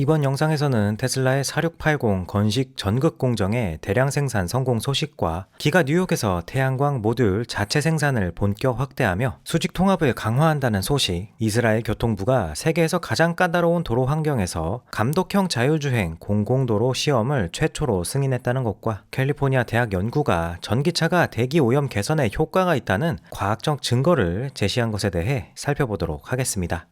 이번 영상에서는 테슬라의 4680 건식 전극 공정의 대량 생산 성공 소식과 기가 뉴욕에서 태양광 모듈 자체 생산을 본격 확대하며 수직 통합을 강화한다는 소식, 이스라엘 교통부가 세계에서 가장 까다로운 도로 환경에서 감독형 자율주행 공공도로 시험을 최초로 승인했다는 것과 캘리포니아 대학 연구가 전기차가 대기 오염 개선에 효과가 있다는 과학적 증거를 제시한 것에 대해 살펴보도록 하겠습니다.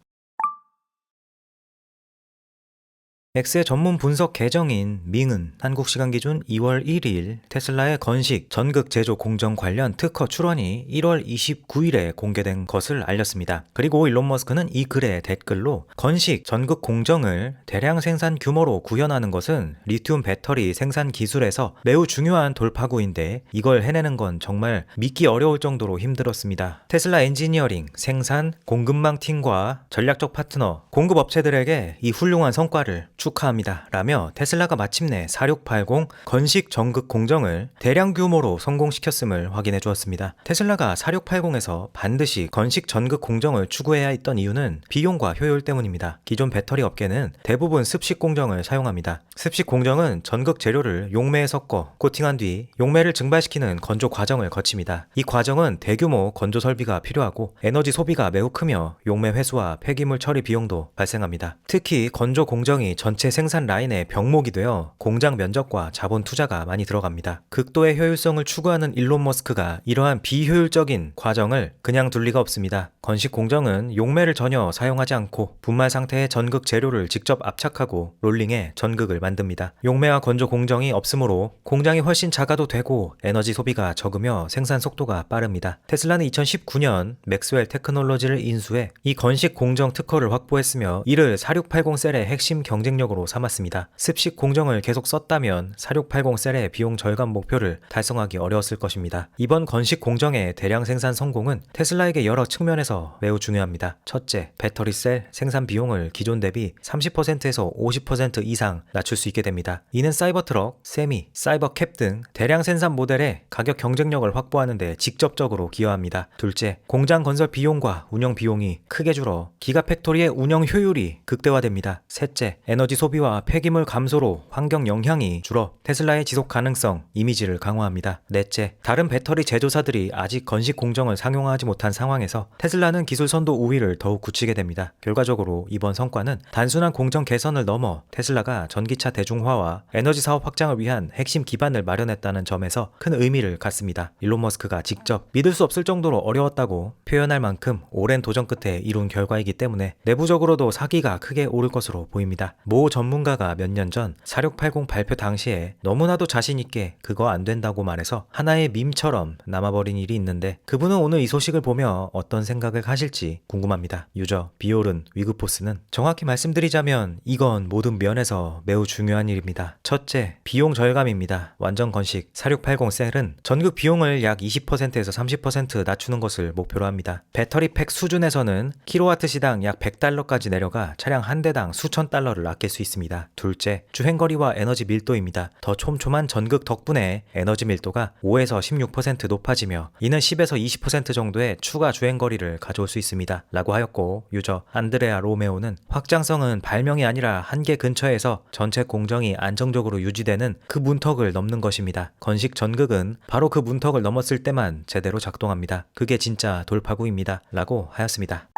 엑스의 전문 분석 계정인 밍은 한국 시간 기준 2월 1일 테슬라의 건식 전극 제조 공정 관련 특허 출원이 1월 29일에 공개된 것을 알렸습니다. 그리고 일론 머스크는 이 글에 댓글로 건식 전극 공정을 대량 생산 규모로 구현하는 것은 리튬 배터리 생산 기술에서 매우 중요한 돌파구인데 이걸 해내는 건 정말 믿기 어려울 정도로 힘들었습니다. 테슬라 엔지니어링, 생산, 공급망 팀과 전략적 파트너, 공급 업체들에게 이 훌륭한 성과를 축하합니다. 라며 테슬라가 마침내 4680 건식 전극 공정을 대량 규모로 성공시켰음을 확인해 주었습니다. 테슬라가 4680에서 반드시 건식 전극 공정을 추구해야 했던 이유는 비용과 효율 때문입니다. 기존 배터리 업계는 대부분 습식 공정을 사용합니다. 습식 공정은 전극 재료를 용매에 섞어 코팅한 뒤 용매를 증발시키는 건조 과정을 거칩니다. 이 과정은 대규모 건조 설비가 필요하고 에너지 소비가 매우 크며 용매 회수와 폐기물 처리 비용도 발생합니다. 특히 건조 공정이 전체 생산 라인의 병목이 되어 공장 면적과 자본 투자가 많이 들어갑니다. 극도의 효율성을 추구하는 일론 머스크가 이러한 비효율적인 과정을 그냥 둘 리가 없습니다. 건식 공정은 용매를 전혀 사용하지 않고 분말 상태의 전극 재료를 직접 압착하고 롤링해 전극을 만듭니다. 용매와 건조 공정이 없으므로 공장이 훨씬 작아도 되고 에너지 소비가 적으며 생산 속도가 빠릅니다. 테슬라는 2019년 맥스웰 테크놀로지를 인수해 이 건식 공정 특허를 확보했으며 이를 4680 셀의 핵심 경쟁력 으로 삼았습니다. 습식 공정을 계속 썼다면 4680 셀의 비용 절감 목표를 달성하기 어려웠을 것입니다. 이번 건식 공정의 대량 생산 성공은 테슬라에게 여러 측면에서 매우 중요합니다. 첫째, 배터리 셀 생산 비용을 기존 대비 30%에서 50% 이상 낮출 수 있게 됩니다. 이는 사이버 트럭, 세미, 사이버 캡 등 대량 생산 모델의 가격 경쟁력을 확보하는 데 직접적으로 기여합니다. 둘째, 공장 건설 비용과 운영 비용이 크게 줄어 기가팩토리의 운영 효율이 극대화됩니다. 셋째, 에너지 소비와 폐기물 감소로 환경 영향이 줄어 테슬라의 지속 가능성, 이미지를 강화합니다. 넷째, 다른 배터리 제조사들이 아직 건식 공정을 상용화하지 못한 상황에서 테슬라는 기술 선도 우위를 더욱 굳히게 됩니다. 결과적으로 이번 성과는 단순한 공정 개선을 넘어 테슬라가 전기차 대중화와 에너지 사업 확장을 위한 핵심 기반을 마련했다는 점에서 큰 의미를 갖습니다. 일론 머스크가 직접 믿을 수 없을 정도로 어려웠다고 표현할 만큼 오랜 도전 끝에 이룬 결과이기 때문에 내부적으로도 사기가 크게 오를 것으로 보입니다. 모 전문가가 몇 년 전 4680 발표 당시에 너무나도 자신있게 그거 안 된다고 말해서 하나의 밈처럼 남아버린 일이 있는데 그분은 오늘 이 소식을 보며 어떤 생각을 하실지 궁금합니다. 유저, 비올은, 위그포스는 정확히 말씀드리자면 이건 모든 면에서 매우 중요한 일입니다. 첫째, 비용 절감입니다. 완전 건식 4680 셀은 전극 비용을 약 20%에서 30% 낮추는 것을 목표로 합니다. 배터리 팩 수준에서는 킬로와트 시당 약 100달러까지 내려가 차량 한 대당 수천 달러를 아 낄수 있습니다. 둘째, 주행거리와 에너지 밀도입니다. 더 촘촘한 전극 덕분에 에너지 밀도가 5에서 16% 높아지며 이는 10에서 20% 정도의 추가 주행거리를 가져올 수 있습니다. 라고 하였고 유저 안드레아 로메오는 확장성은 발명이 아니라 한계 근처에서 전체 공정이 안정적으로 유지되는 그 문턱을 넘는 것입니다. 건식 전극은 바로 그 문턱을 넘었을 때만 제대로 작동합니다. 그게 진짜 돌파구입니다. 라고 하였습니다.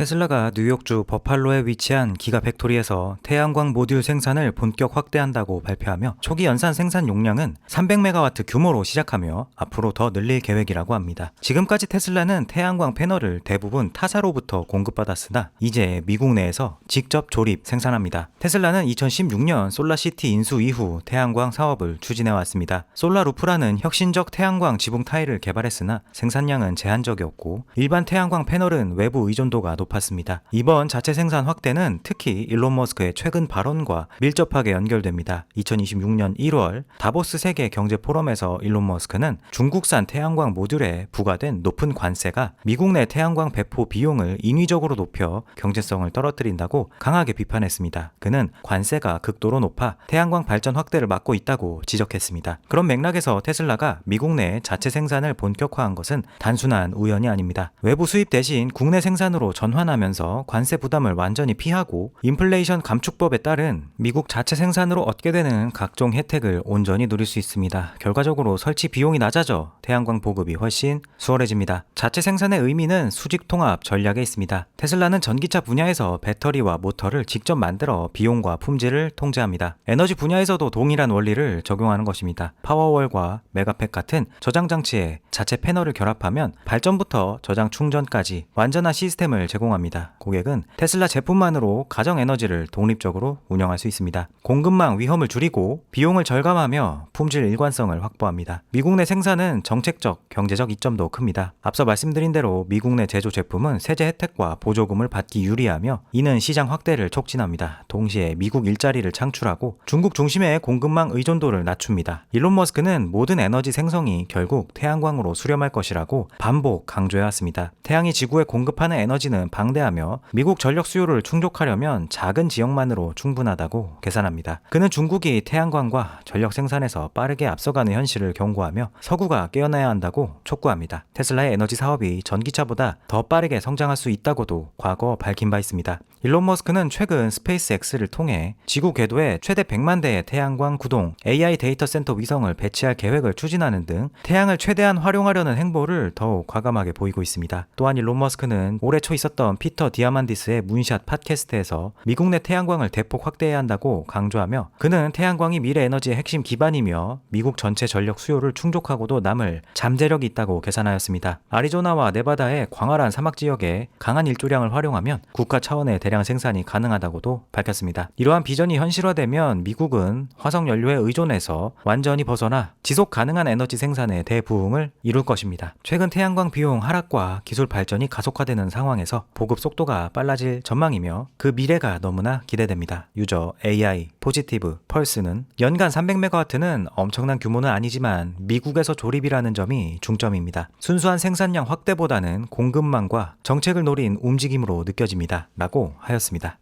테슬라가 뉴욕주 버팔로에 위치한 기가 팩토리에서 태양광 모듈 생산을 본격 확대한다고 발표하며 초기 연산 생산 용량은 300메가와트 규모로 시작하며 앞으로 더 늘릴 계획이라고 합니다. 지금까지 테슬라는 태양광 패널을 대부분 타사로부터 공급받았으나 이제 미국 내에서 직접 조립 생산합니다. 테슬라는 2016년 솔라시티 인수 이후 태양광 사업을 추진해 왔습니다. 솔라루프라는 혁신적 태양광 지붕 타일을 개발했으나 생산량은 제한적이었고 일반 태양광 패널은 외부 의존도가 높 았습니다. 이번 자체 생산 확대는 특히 일론 머스크의 최근 발언과 밀접하게 연결됩니다. 2026년 1월 다보스 세계 경제 포럼에서 일론 머스크는 중국산 태양광 모듈에 부과된 높은 관세가 미국 내 태양광 배포 비용을 인위적으로 높여 경제성을 떨어뜨린다고 강하게 비판했습니다. 그는 관세가 극도로 높아 태양광 발전 확대를 막고 있다고 지적했습니다. 그런 맥락에서 테슬라가 미국 내 자체 생산을 본격화한 것은 단순한 우연이 아닙니다. 외부 수입 대신 국내 생산으로 전환 전환하면서 관세 부담을 완전히 피하고 인플레이션 감축법에 따른 미국 자체 생산으로 얻게 되는 각종 혜택을 온전히 누릴 수 있습니다. 결과적으로 설치 비용이 낮아져 태양광 보급이 훨씬 수월해집니다. 자체 생산의 의미는 수직 통합 전략에 있습니다. 테슬라는 전기차 분야에서 배터리와 모터를 직접 만들어 비용과 품질을 통제합니다. 에너지 분야에서도 동일한 원리를 적용하는 것입니다. 파워월과 메가팩 같은 저장 장치에 자체 패널을 결합하면 발전부터 저장 충전까지 완전한 시스템을 제공합니다. 고객은 테슬라 제품만으로 가정 에너지를 독립적으로 운영할 수 있습니다. 공급망 위험을 줄이고 비용을 절감하며 품질 일관성을 확보합니다. 미국 내 생산은 정책적, 경제적 이점도 큽니다. 앞서 말씀드린 대로 미국 내 제조 제품은 세제 혜택과 보조금을 받기 유리하며 이는 시장 확대를 촉진합니다. 동시에 미국 일자리를 창출하고 중국 중심의 공급망 의존도를 낮춥니다. 일론 머스크는 모든 에너지 생성이 결국 태양광 으로 수렴할 것이라고 반복 강조해왔습니다. 태양이 지구에 공급하는 에너지는 방대하며 미국 전력 수요를 충족하려면 작은 지역만으로 충분하다고 계산합니다. 그는 중국이 태양광과 전력 생산에서 빠르게 앞서가는 현실을 경고하며 서구가 깨어나야 한다고 촉구합니다. 테슬라의 에너지 사업이 전기차보다 더 빠르게 성장할 수 있다고도 과거 밝힌 바 있습니다. 일론 머스크는 최근 스페이스X를 통해 지구 궤도에 최대 100만 대의 태양광 구동 AI 데이터 센터 위성을 배치할 계획을 추진하는 등 태양을 최대한 활용 하려는 행보를 더욱 과감하게 보이고 있습니다. 또한 일론 머스크는 올해 초 있었던 피터 디아만디스의 문샷 팟캐스트에서 미국 내 태양광을 대폭 확대해야 한다고 강조하며 그는 태양광이 미래 에너지의 핵심 기반이며 미국 전체 전력 수요를 충족하고도 남을 잠재력이 있다고 계산하였습니다. 아리조나와 네바다의 광활한 사막 지역에 강한 일조량을 활용하면 국가 차원의 대량 생산이 가능하다고도 밝혔습니다. 이러한 비전이 현실화되면 미국은 화석 연료에 의존해서 완전히 벗어나 지속 가능한 에너지 생산에 대부흥을 이룰 것입니다. 최근 태양광 비용 하락과 기술 발전이 가속화되는 상황에서 보급 속도가 빨라질 전망이며 그 미래가 너무나 기대됩니다. 유저 AI, 포지티브, 펄스는 연간 300메가와트는 엄청난 규모는 아니지만 미국에서 조립이라는 점이 중점입니다. 순수한 생산량 확대보다는 공급망과 정책을 노린 움직임으로 느껴집니다. 라고 하였습니다.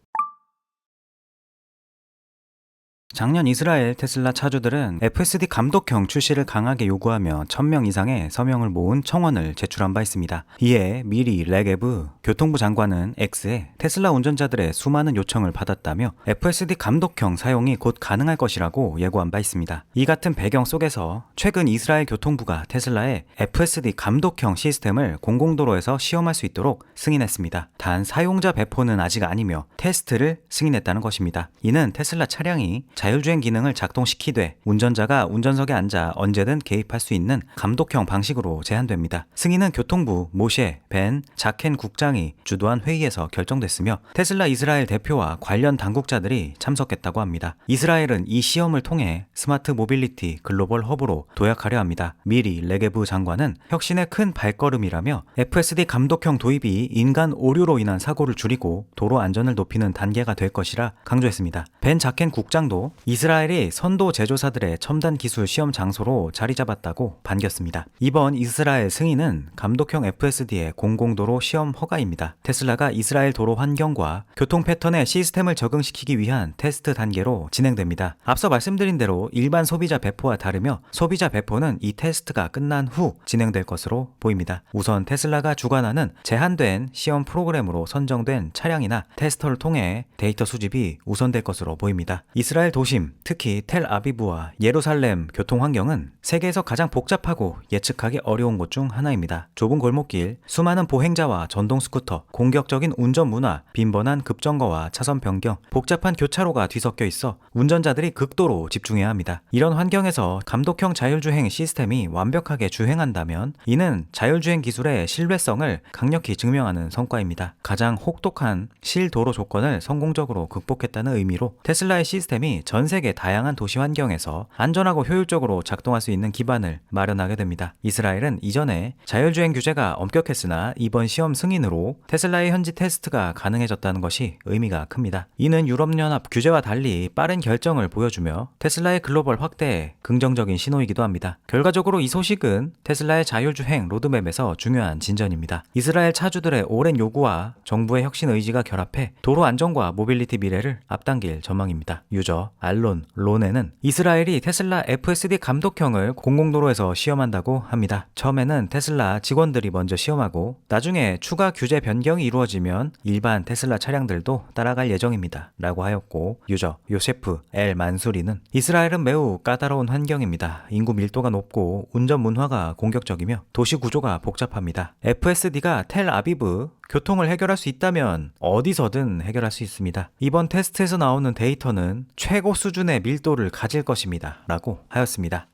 작년 이스라엘 테슬라 차주들은 FSD 감독형 출시를 강하게 요구하며 1000명 이상의 서명을 모은 청원을 제출한 바 있습니다. 이에 미리 레게브 교통부 장관은 X에 테슬라 운전자들의 수많은 요청을 받았다며 FSD 감독형 사용이 곧 가능할 것이라고 예고한 바 있습니다. 이 같은 배경 속에서 최근 이스라엘 교통부가 테슬라의 FSD 감독형 시스템을 공공도로에서 시험할 수 있도록 승인했습니다. 단 사용자 배포는 아직 아니며 테스트를 승인했다는 것입니다. 이는 테슬라 차량이 자율주행 기능을 작동시키되 운전자가 운전석에 앉아 언제든 개입할 수 있는 감독형 방식으로 제한됩니다. 승인은 교통부 모셰 벤 자켄 국장이 주도한 회의에서 결정됐으며 테슬라 이스라엘 대표와 관련 당국자들이 참석했다고 합니다. 이스라엘은 이 시험을 통해 스마트 모빌리티 글로벌 허브로 도약하려 합니다. 미리 레게브 장관은 혁신의 큰 발걸음이라며 FSD 감독형 도입이 인간 오류로 인한 사고를 줄이고 도로 안전을 높이는 단계가 될 것이라 강조했습니다. 벤 자켄 국장도 이스라엘이 선도 제조사들의 첨단 기술 시험 장소로 자리 잡았다고 반겼습니다. 이번 이스라엘 승인은 감독형 FSD의 공공도로 시험 허가입니다. 테슬라가 이스라엘 도로 환경과 교통 패턴에 시스템을 적응시키기 위한 테스트 단계로 진행됩니다. 앞서 말씀드린 대로 일반 소비자 배포와 다르며 소비자 배포는 이 테스트가 끝난 후 진행될 것으로 보입니다. 우선 테슬라가 주관하는 제한된 시험 프로그램으로 선정된 차량이나 테스터를 통해 데이터 수집이 우선될 것으로 보입니다. 이스라엘 도심, 특히 텔아비브와 예루살렘 교통 환경은 세계에서 가장 복잡하고 예측하기 어려운 곳 중 하나입니다. 좁은 골목길, 수많은 보행자와 전동 스쿠터, 공격적인 운전 문화, 빈번한 급정거와 차선 변경, 복잡한 교차로가 뒤섞여 있어 운전자들이 극도로 집중해야 합니다. 이런 환경에서 감독형 자율주행 시스템이 완벽하게 주행한다면 이는 자율주행 기술의 신뢰성을 강력히 증명하는 성과입니다. 가장 혹독한 실도로 조건을 성공적으로 극복했다는 의미로 테슬라의 시스템이 전 세계 다양한 도시 환경에서 안전하고 효율적으로 작동할 수 있는 기반을 마련하게 됩니다. 이스라엘은 이전에 자율주행 규제가 엄격했으나 이번 시험 승인으로 테슬라의 현지 테스트가 가능해졌다는 것이 의미가 큽니다. 이는 유럽연합 규제와 달리 빠른 결정을 보여주며 테슬라의 글로벌 확대에 긍정적인 신호이기도 합니다. 결과적으로 이 소식은 테슬라의 자율주행 로드맵에서 중요한 진전입니다. 이스라엘 차주들의 오랜 요구와 정부의 혁신 의지가 결합해 도로 안전과 모빌리티 미래를 앞당길 전망입니다. 유저 알론, 론에는 이스라엘이 테슬라 FSD 감독형을 공공도로에서 시험한다고 합니다. 처음에는 테슬라 직원들이 먼저 시험하고 나중에 추가 규제 변경이 이루어지면 일반 테슬라 차량들도 따라갈 예정입니다. 라고 하였고 유저 요세프 엘 만수리는 이스라엘은 매우 까다로운 환경입니다. 인구 밀도가 높고 운전 문화가 공격적이며 도시 구조가 복잡합니다. FSD가 텔 아비브 교통을 해결할 수 있다면 어디서든 해결할 수 있습니다. 이번 테스트에서 나오는 데이터는 최고 수준의 밀도를 가질 것입니다. 라고 하였습니다.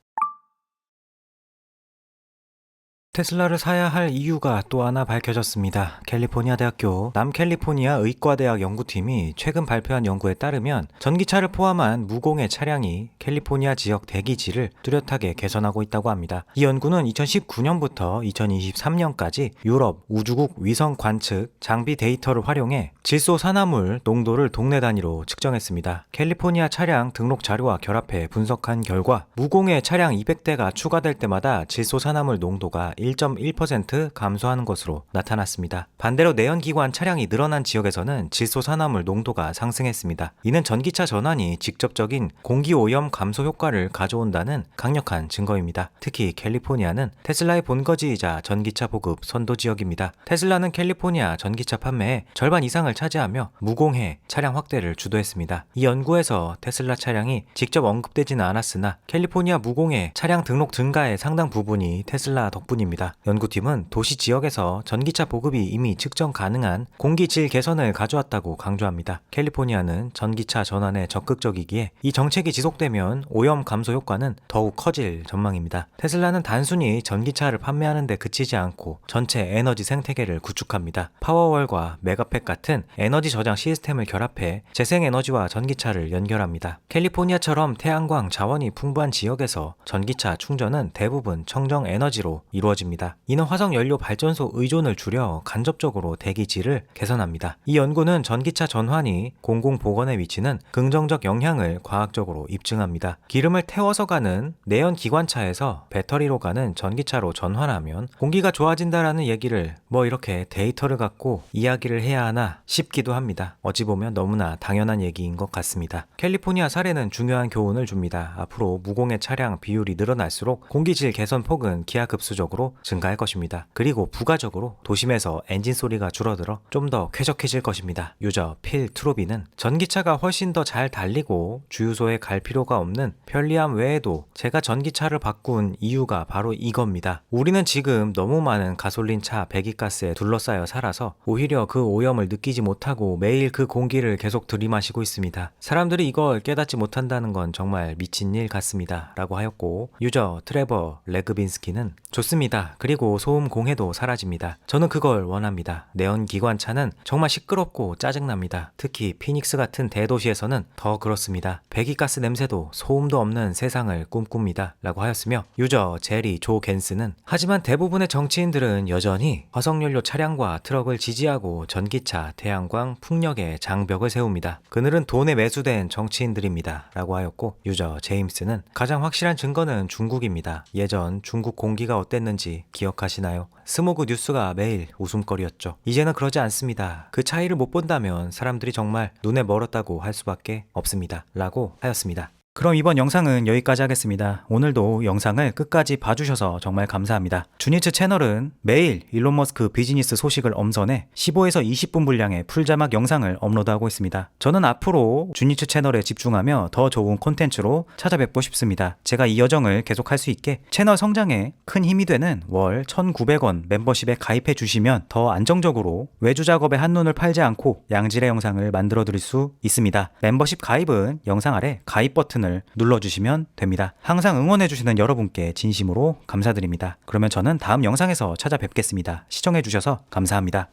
테슬라를 사야 할 이유가 또 하나 밝혀졌습니다. 캘리포니아 대학교 남캘리포니아 의과대학 연구팀이 최근 발표한 연구에 따르면 전기차를 포함한 무공해 차량이 캘리포니아 지역 대기질을 뚜렷하게 개선하고 있다고 합니다. 이 연구는 2019년부터 2023년까지 유럽 우주국 위성 관측 장비 데이터를 활용해 질소 산화물 농도를 동네 단위로 측정했습니다. 캘리포니아 차량 등록 자료와 결합해 분석한 결과 무공해 차량 200대가 추가될 때마다 질소 산화물 농도가 1.1% 감소하는 것으로 나타났습니다. 반대로 내연기관 차량이 늘어난 지역에서는 질소 산화물 농도가 상승했습니다. 이는 전기차 전환이 직접적인 공기 오염 감소 효과를 가져온다는 강력한 증거입니다. 특히 캘리포니아는 테슬라의 본거지이자 전기차 보급 선도 지역입니다. 테슬라는 캘리포니아 전기차 판매의 절반 이상을 차지하며 무공해 차량 확대를 주도했습니다. 이 연구에서 테슬라 차량이 직접 언급되지는 않았으나 캘리포니아 무공해 차량 등록 증가의 상당 부분이 테슬라 덕분입니다. 연구팀은 도시 지역에서 전기차 보급이 이미 측정 가능한 공기 질 개선을 가져왔다고 강조합니다. 캘리포니아는 전기차 전환에 적극적이기에 이 정책이 지속되면 오염 감소 효과는 더욱 커질 전망입니다. 테슬라는 단순히 전기차를 판매하는 데 그치지 않고 전체 에너지 생태계를 구축합니다. 파워월과 메가팩 같은 에너지 저장 시스템을 결합해 재생에너지와 전기차를 연결합니다. 캘리포니아처럼 태양광 자원이 풍부한 지역에서 전기차 충전은 대부분 청정 에너지로 이루어집니다. 이는 화석 연료 발전소 의존을 줄여 간접적으로 대기질을 개선합니다. 이 연구는 전기차 전환이 공공 보건에 미치는 긍정적 영향을 과학적으로 입증합니다. 기름을 태워서 가는 내연 기관차에서 배터리로 가는 전기차로 전환하면 공기가 좋아진다라는 얘기를 뭐 이렇게 데이터를 갖고 이야기를 해야 하나 싶기도 합니다. 어찌 보면 너무나 당연한 얘기인 것 같습니다. 캘리포니아 사례는 중요한 교훈을 줍니다. 앞으로 무공해 차량 비율이 늘어날수록 공기질 개선 폭은 기하급수적으로 증가할 것입니다. 그리고 부가적으로 도심에서 엔진 소리가 줄어들어 좀 더 쾌적해질 것입니다. 유저 필 트로비는 전기차가 훨씬 더 잘 달리고 주유소에 갈 필요가 없는 편리함 외에도 제가 전기차를 바꾼 이유가 바로 이겁니다. 우리는 지금 너무 많은 가솔린 차 배기가스에 둘러싸여 살아서 오히려 그 오염을 느끼지 못하고 매일 그 공기를 계속 들이마시고 있습니다. 사람들이 이걸 깨닫지 못한다는 건 정말 미친 일 같습니다. 라고 하였고 유저 트레버 레그빈스키는 좋습니다. 그리고 소음 공해도 사라집니다. 저는 그걸 원합니다. 내연 기관차는 정말 시끄럽고 짜증납니다. 특히 피닉스 같은 대도시에서는 더 그렇습니다. 배기가스 냄새도 소음도 없는 세상을 꿈꿉니다. 라고 하였으며 유저 제리 조 겐스는 하지만 대부분의 정치인들은 여전히 화석연료 차량과 트럭을 지지하고 전기차, 태양광, 풍력의 장벽을 세웁니다. 그늘은 돈에 매수된 정치인들입니다. 라고 하였고 유저 제임스는 가장 확실한 증거는 중국입니다. 예전 중국 공기가 어땠는지 기억하시나요? 스모그 뉴스가 매일 웃음거리였죠. 이제는 그러지 않습니다. 그 차이를 못 본다면 사람들이 정말 눈에 멀었다고 할 수밖에 없습니다. 라고 하였습니다. 그럼 이번 영상은 여기까지 하겠습니다. 오늘도 영상을 끝까지 봐주셔서 정말 감사합니다. 주니츠 채널은 매일 일론 머스크 비즈니스 소식을 엄선해 15에서 20분 분량의 풀자막 영상을 업로드하고 있습니다. 저는 앞으로 주니츠 채널에 집중하며 더 좋은 콘텐츠로 찾아뵙고 싶습니다. 제가 이 여정을 계속할 수 있게 채널 성장에 큰 힘이 되는 월 1,900원 멤버십에 가입해 주시면 더 안정적으로 외주 작업에 한눈을 팔지 않고 양질의 영상을 만들어 드릴 수 있습니다. 멤버십 가입은 영상 아래 가입 버튼을 눌러주시면 됩니다. 항상 응원해주시는 여러분께 진심으로 감사드립니다. 그러면 저는 다음 영상에서 찾아뵙겠습니다. 시청해주셔서 감사합니다.